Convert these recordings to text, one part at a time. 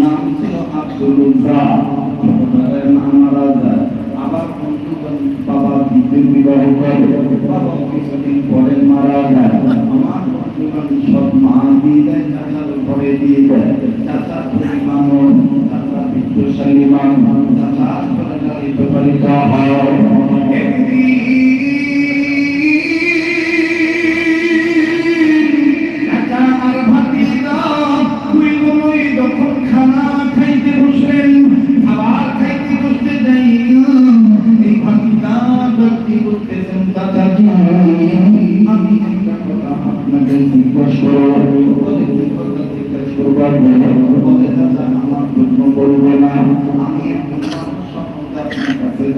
নাম ছিল আব্দুল উজ্জা ছোটবেলায় মারা যায় আবার বাবা দ্বিতীয় বিবাহ করে বাবা কিছুদিন পরে মারা যায় আমার বন্ধুগণ সব মা দিয়ে দেয় চাচার ঘরে দিয়ে দেয় চাচার পরিমাণ চাচা বিদ্যুশালী মান চাচা করে লালিত পালিত হয়।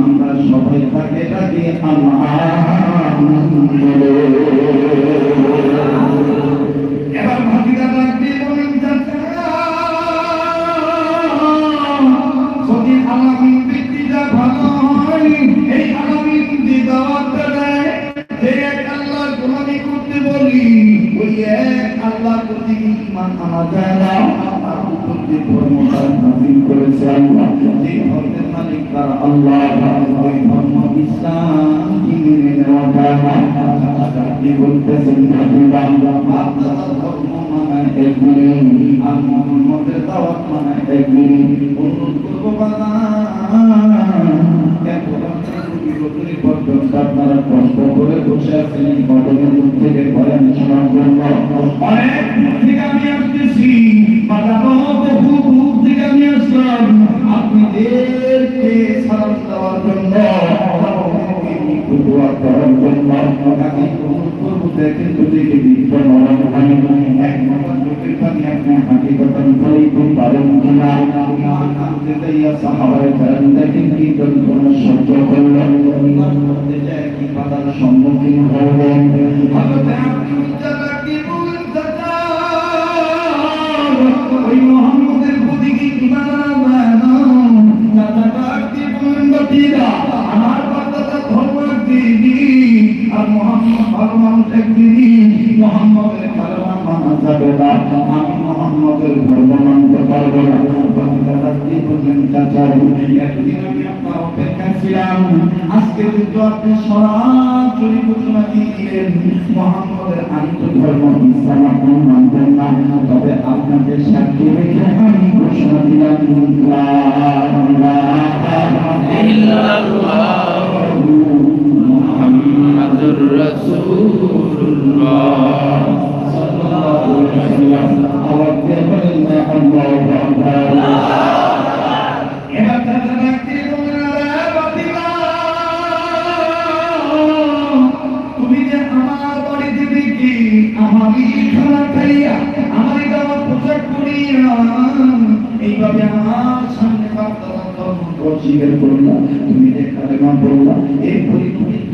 আমরা সবাই তাকে ডাকি আল্লাহ। এবার ভাতিরা এই আলামিন যে এক আল্লাহর গোলামি করতে বলি ওই এক আল্লাহর প্রতি ঈমান আনা যায় না। যে ধর্মের মালিক তার আল্লাহ ওই ধর্ম ইসলাম মেনে নেওয়া যায় না আপনি বলতেছেন ধর্ম মানে মানে করব বাবা আপনারা কষ্ট করে বসে আছেন আপনাদেরকে সালাম দেওয়ার জন্য দোয়া করার মোহাম্মদের ধর্ম মানতে পারব না মানবেন না তবে আপনাদের সাক্ষী রেখে আমি ঘোষণা দিলাম এইভাবে আমার সামনে অস্বীকার করলাম তুমি যে কালেমা বললাম এরপরে তুমি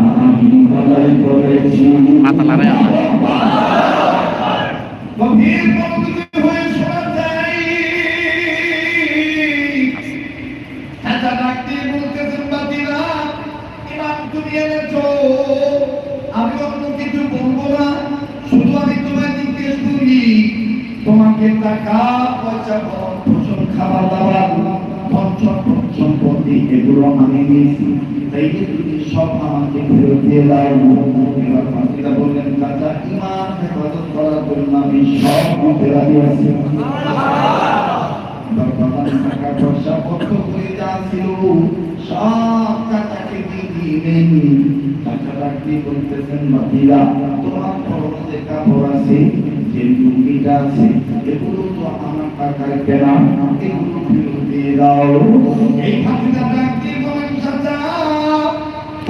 এনেছো আমি অন্য কিছু বলব না শুধু আমি তোমায় জিজ্ঞেস করি তোমাকে টাকা পয়সা পোষণ খাবার দাবার সম্পদ সম্পত্তি এগুলো আমি নিয়েছি তাই তুমি সব আমাকে বললেন, চাচা ইমান করার টাকা পয়সা কত হয়ে যাচ্ছিল সব টাকাকে দিয়ে দিলেন বলতেছেন মাতিরা তোমার পরবর্তী কাপড় আছে, যে লুঙ্গিটা আছে, এগুলো তো আমার টাকায় কেনা, এগুলো দিয়ে দাও। এই ভাবনা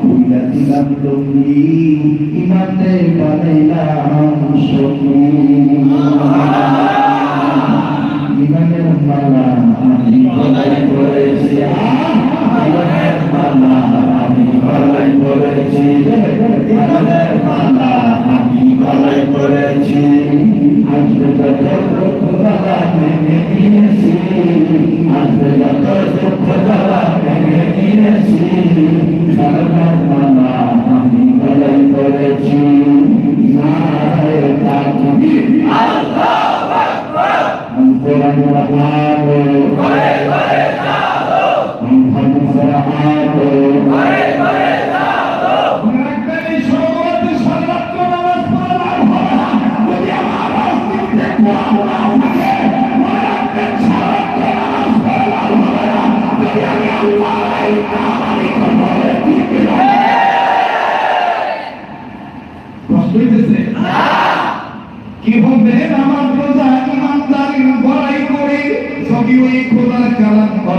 দিলাম লুঙ্গি ইমানে বানাইলাম সখী ইমানের মালা আমি গলায় পরেছি ইমানের মালা আমি গলায় পরেছি ইমানের মালা আমি গলায় পরেছি আসবে যত দুঃখ জ্বালা ভেঙে নিয়েছি আসবে যত দুঃখ জ্বালা ভেঙে নিয়েছি Wow.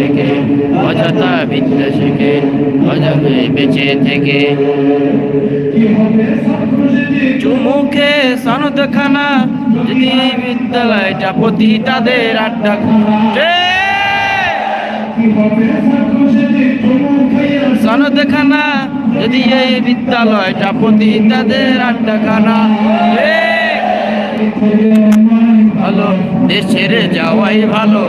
থেকে, অযথা বিদ্যা শিখে অযথে বেঁচে থেকে। চুমুখে সনদ খানা যদি বিদ্যালয়টা প্রতি তাদের আড্ডা কীভাবে ছাত্র সেজে সনদ খানা যদি এই বিদ্যালয়টা প্রতি তাদের আড্ডা খানা ভালো। দেশের যাওয়াই ভালো,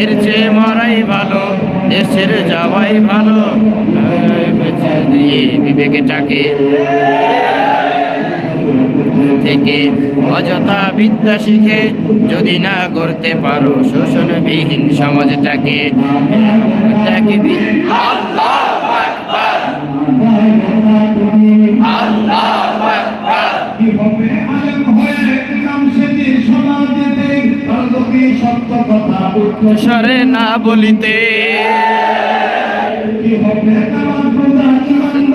এর চেয়ে মারাই ভালো, দেশের যাওয়াই ভালো। দিয়ে বিবেকটাকে থেকে অযথা বিদ্যা শিখে যদি না করতে পারো শোষণবিহীন সমাজটাকে। আল্লাহু সরে না বলিতে।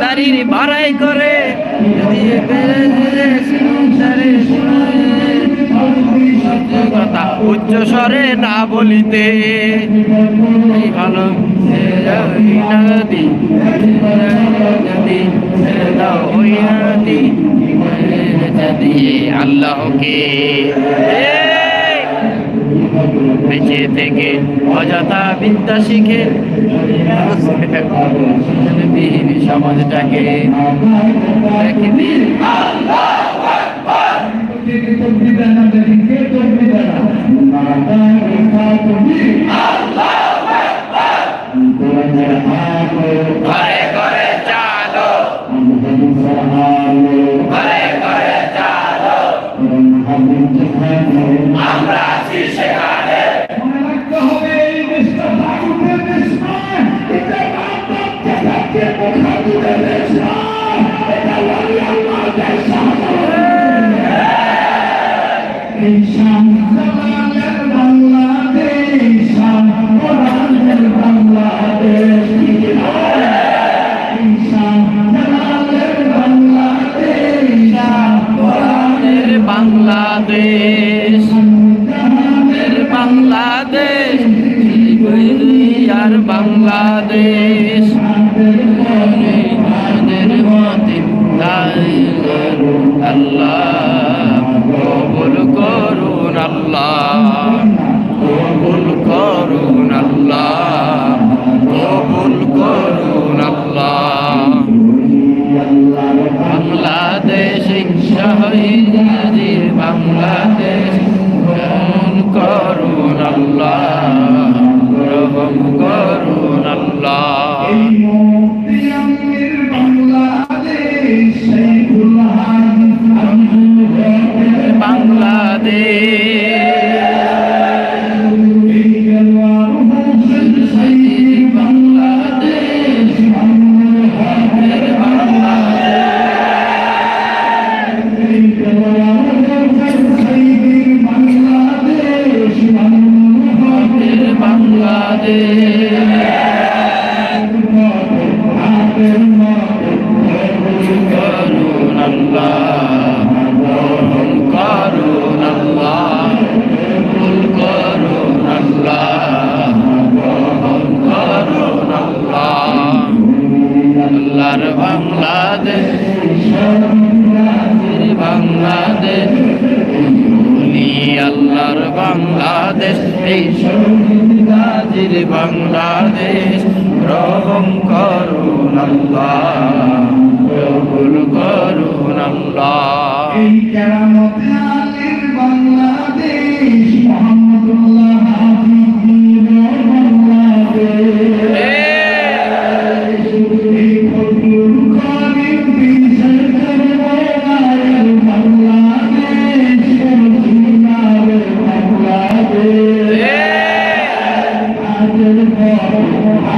দাড়ির বাড়াই করে কথা উচ্চ স্বরে না বলিতে। ভালো নদী আল্লাহকে। বেঁচে থেকে অযথা বিদ্যা শিখে বিহীন সমাজটাকে দেখবিন আল্লাহ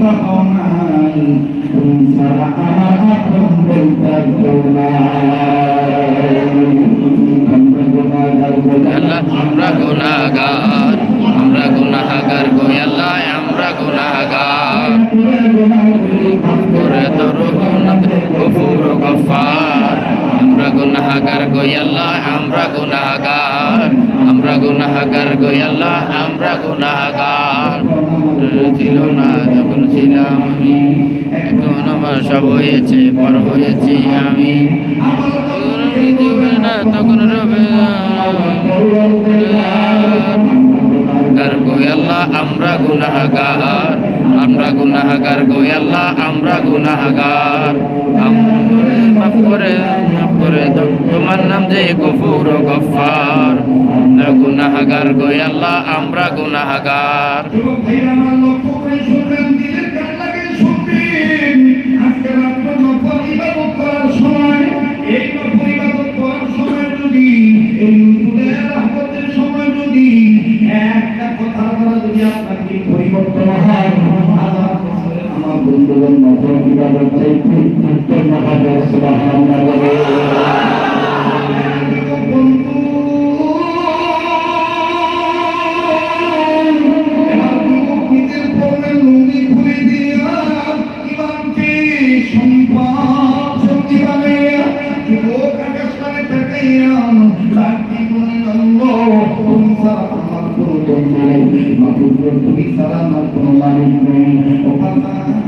নাই বাবা নাই তুমি ছাড়া আমার আপন বলতে কেউ আল্লাহ, আমরা গুনাহগার আমরা গুনাহগার গো, আল্লাহ, আমরা গুনাহগার। করে তরু গফুর আমরা গুনাহগার গো আমরা গুনাহগার। আমরা গুনাহগার গো আমরা গুনাহগার। ছিল না যখন ছিলাম আমি, এখন আমার সব হয়েছে, পর হয়েছি আমি। তখন রবে গোয়াল্লাহ আমরা গুনাহগার আমরা গুনাহগার গোয়াল্লাহ আমরা গুনাহগার করে মাফ করে। তোমার নাম যে গফুর গফার গুনাহগার গোয়াল্লাহ আমরা গুনাহগার যুবক ভাইরা আমার করে শুনবেন, দিলের কান আল্লাহ বলছেন, আমার বন্ধুগণ নফল ইবাদত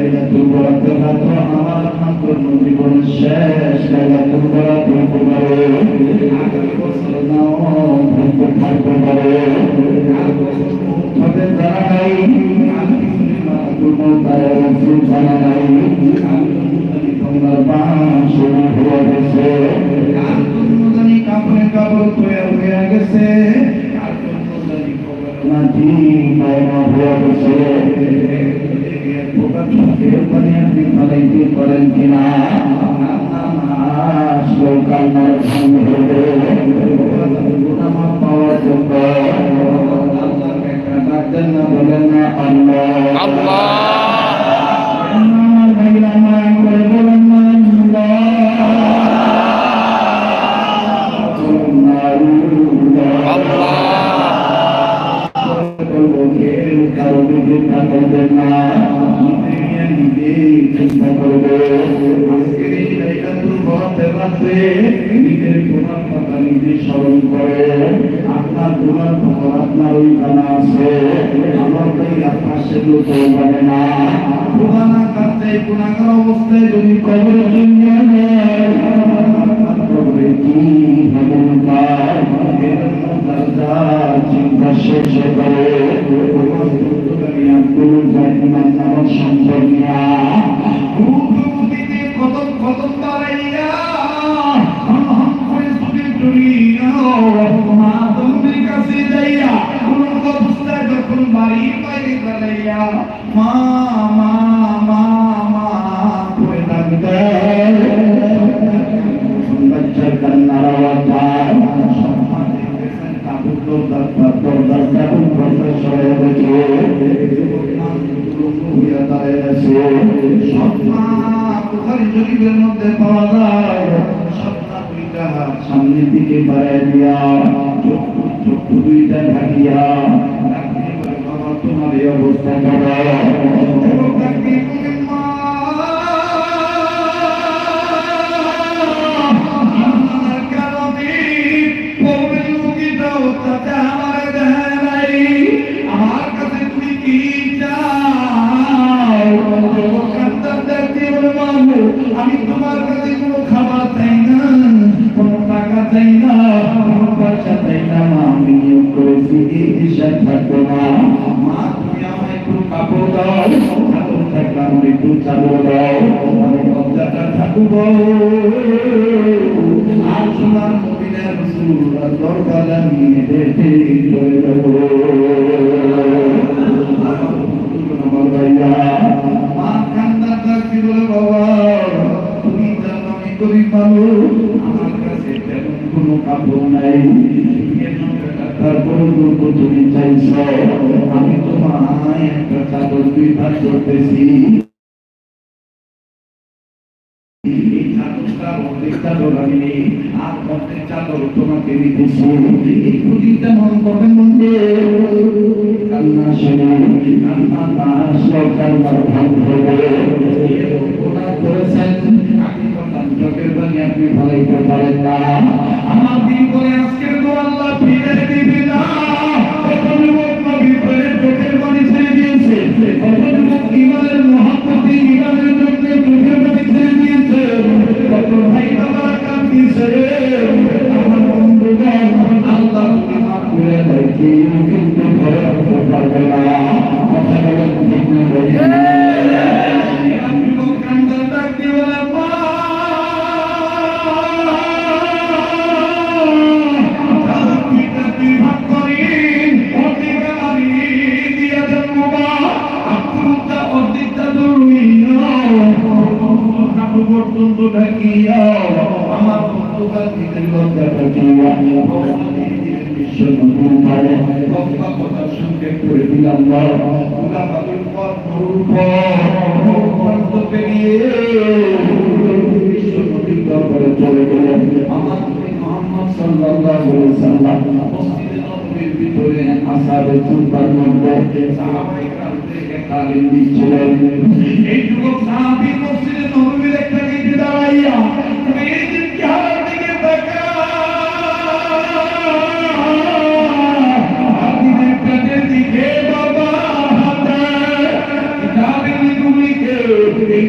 লাইলাতুল বরাতের রাত আমার আপনার জীবনের শেষ লাইলাতুল বরাত পারে তবে জানা নাই তার জানা নাই তোমার বাস হয়ে গেছে কাপড়ে কাপড় তৈরি হয়ে গেছে মাটি হয়ে গেছে ফালাইতে পারেন কিনা পাওয়ার জন্য ছুটে চলিয়া মা তোমাদের কাছে যাইয়া কোন অবস্থায় যখন বাড়ির বাইরে দাঁড়াইয়া মা মা মা মা করে ডাকতে বাচ্চার কান্নার আওয়াজ সম্মান বুখারী শরীফের মধ্যে পাওয়া যায় দিকে বাড়ায় দিয়া চক্ষু দুইটা চাই না কোনো পয়সা চাই না মা আমি নিয়োগ করেছি এই হিসাব থাকব না মা তুমি আমায় একটু কাপড় দাও চাদর থাকলে আমার একটু চাদর দাও আমি লজ্জাটা থাকব আর সোনার মদিনার রসুল দরকার আমি দেখে চলে যাব আমার ভাইয়া মা কান্নার ডাকতে বলে বাবা তুমি জানো আমি গরিব মানুষ। আমার কোনো কাপড় নাই তারপরে বলব তুমি চাইছ আমি তোমায় একটা চাদর দুই ভাগ করতেছি তোমাকে দিতেছি এই খুঁটিটা মন করবেন মধ্যে কান্না শুনে ভাব হবে আপনি পানি আপনি পারেন না আমার দিন করে আজকের মঞ্জুর করো লম্বা কথা শুনতে করে দিলাম এই যুবক সাহাবী মসজিদে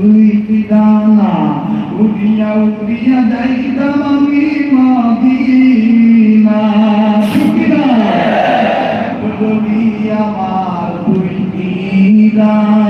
দুই পিদানা উড়িয়া উড়িয়া যাইতাম আমি আমার দুই পিদানা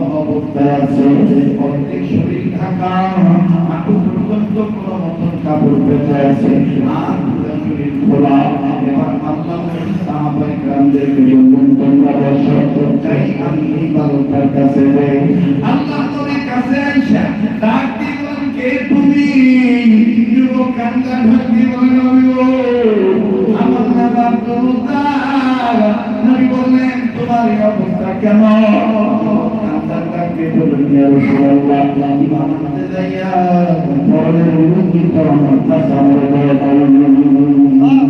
বিভক্ত অবস্থায় আছে অর্ধেক শরীর ঢাকা কোনো কাছে যাই তুমি যুবক তোমার অবস্থা কেন? বললেন ইয়া রাসূলুল্লাহ ইমাম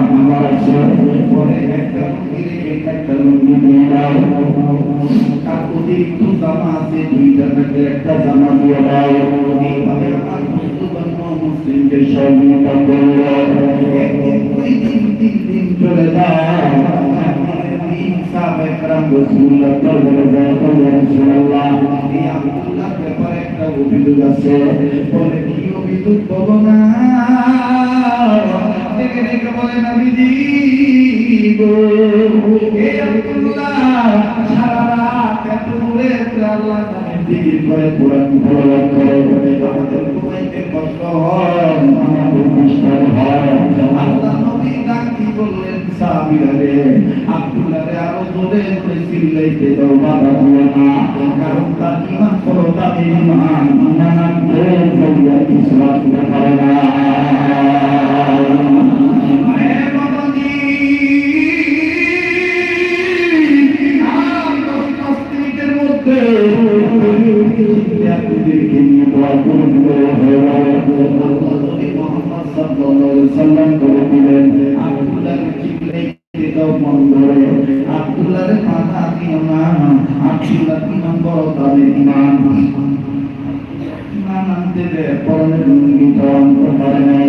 আমার আছে পরে একটা লুঙ্গি একটা লুঙ্গি দিয়ে দাও আর অতিরিক্ত জামা আছে দুইটা থেকে একটা জামা দিয়ে দাও এইভাবে আমার বন্ধুগণ মুসলিমদের সহযোগিতা করল একদিন তিন দিন চলে যায় সাহাবায়ে-কেরাম যায় বলে এই আব্দুল্লাহর ব্যাপারে একটা অভিযোগ আছে। বলে, কি অভিযোগ? বলো না। দেখে দেখে বলে নবীজি গো এই আব্দুল্লাহ? সারা রাত এত দূরে আল্লাহ তাআলার দিকে করে কোরআন ফলো করে আমাদের ঘুমাইতে কষ্ট হয় আমাদের কষ্ট হয়। আল্লাহ নবী ডাক কি বললেন? সাহাবীরা রে আব্দুল্লাহ রে আরও জোরে জোরে চিল্লাইতে দাও বাধা দিও না। কারণ তার ইমান করো তাদের ইমান ইমান কিছু রাখতে পারে না। এ বাবাজি, আর দশ দশ মিনিটের মধ্যে আপনাদেরকে নিয়ে দোয়া করে দিলে হয়ে যাবে। আল্লাহ নবী মুহাম্মদ সাল্লাল্লাহু আলাইহি সাল্লাম বলে দিলেন, আব্দুল্লাহর চিল্লাইতে দাও মন ধরে। আব্দুল্লাহর মাথা দিও না। আব্দুল্লাহ ইমান বড় তাদের ইমান। ইমান আনতে যে পরনের লুঙ্গি তো আনতে পারে নাই।